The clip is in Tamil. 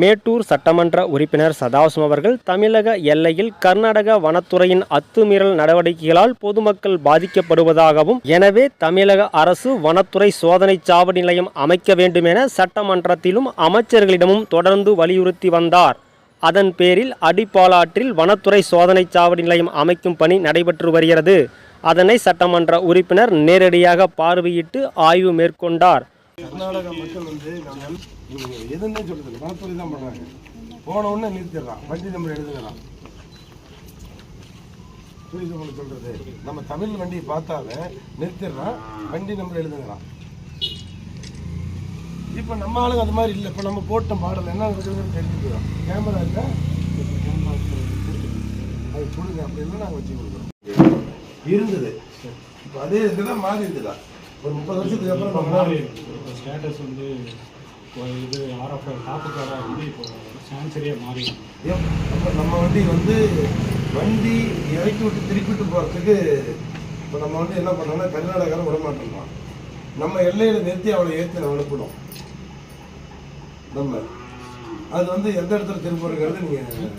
மேட்டூர் சட்டமன்ற உறுப்பினர் சதாசிவம் அவர்கள் தமிழக எல்லையில் கர்நாடக வனத்துறையின் அத்துமீறல் நடவடிக்கைகளால் பொதுமக்கள் பாதிக்கப்படுவதாகவும் எனவே தமிழக அரசு வனத்துறை சோதனை சாவடி நிலையம் அமைக்க வேண்டும் என சட்டமன்றத்திலும் அமைச்சர்களிடமும் தொடர்ந்து வலியுறுத்தி வந்தார். அதன் பேரில் அடிப்பாலாற்றில் வனத்துறை சோதனை சாவடி நிலையம் அமைக்கும் பணி நடைபெற்று வருகிறது. அதனை சட்டமன்ற உறுப்பினர் நேரடியாக பார்வையிட்டு ஆய்வு மேற்கொண்டார். கர்நாடக மக்கள் வந்து நாங்கள் இவங்க எதுன்னே சொல்றது வனத்துறை தான் பண்றாங்க. போன உடனே நிறுத்திடுறான். வண்டி நம்பர் எழுதுகிறான் புரியுது உங்களுக்கு சொல்றது? நம்ம தமிழ் வண்டியை பார்த்தாலே நிறுத்திடுறான் வண்டி நம்பர் எழுதுகிறான் இப்போ நம்ம ஆளுங்க அது மாதிரி இல்லை. இப்போ நம்ம போட்ட மாடல் என்ன இருக்குதுன்னு தெரிஞ்சுக்கிறோம். கேமரா இல்லை. அது கொடுங்க அப்படி இல்லை நாங்கள் வச்சு கொடுக்குறோம். இருந்தது. இப்போ அதே இதுதான் மாறி இருக்குதா ஒரு முப்பது வருஷத்துக்கு அப்புறம் ஸ்டேட்டஸ் வந்து இப்போ இது ஆர்எஃப் டாப்புக்காராக வந்து இப்போ சான்சரியாக மாறி ஏன் அப்போ நம்ம வண்டி வந்து வண்டி இறக்கி விட்டு திருப்பிட்டு போகிறதுக்கு இப்போ நம்ம வந்து என்ன பண்ணோம்னா கர்நாடகாவில் விடமாட்டோம் நம்ம எல்லையில் நிறுத்தி அவளை ஏற்றி நம்ம அனுப்பணும். நம்ம. அது வந்து எந்த இடத்துல திரும்புறங்கிறது நீங்கள்